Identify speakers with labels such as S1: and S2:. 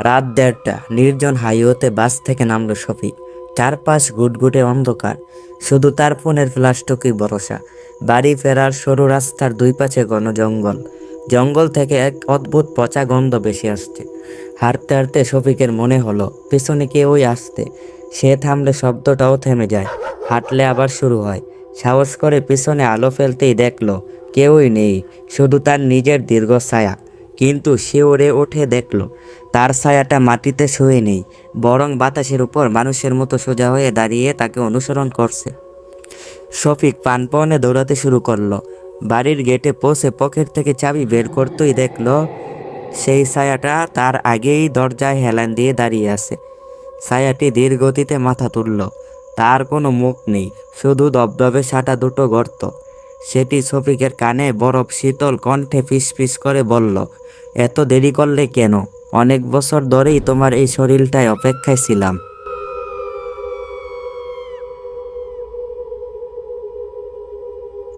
S1: রাত দেড়টা, নির্জন হাইওয়েতে বাস থেকে নামলো শফিক। চারপাশ গুটগুটে অন্ধকার, শুধু তার ফোনের ফ্ল্যাশটুকুই ভরসা। বাড়ি ফেরার সরু রাস্তার দুই পাশে ঘন জঙ্গল জঙ্গল থেকে এক অদ্ভুত পচা গন্ধ বেশি আসছে। হাঁটতে হাঁটতে শফিকের মনে হলো, পিছনে কেউই আসতে সে থামলে শব্দটাও থেমে যায়, হাঁটলে আবার শুরু হয়। সাহস করে পিছনে আলো ফেলতেই দেখল, কেউই নেই, শুধু তার নিজের দীর্ঘ ছায়া। কিন্তু শিওরে উঠে দেখল, তার ছায়াটা মাটিতে শুয়ে নেই, বরং বাতাসের উপর মানুষের মতো সোজা হয়ে দাঁড়িয়ে তাকে অনুসরণ করছে। শফিক পানপনে দৌড়াতে শুরু করল। বাড়ির গেটে পৌঁছে পকেট থেকে চাবি বের করতেই দেখল, সেই ছায়াটা তার আগেই দরজায় হেলান দিয়ে দাঁড়িয়ে আছে। ছায়াটি ধীর গতিতে মাথা তুলল, তার কোনো মুখ নেই, শুধু দবদবে সাটা দুটো গর্ত। সেটি শফিকের কানে বরফ শীতল কণ্ঠে ফিসফিস ফিস করে বলল, এত দেরি করলে কেন? অনেক বছর ধরেই তোমার এই শরীরটায় অপেক্ষায় ছিলাম।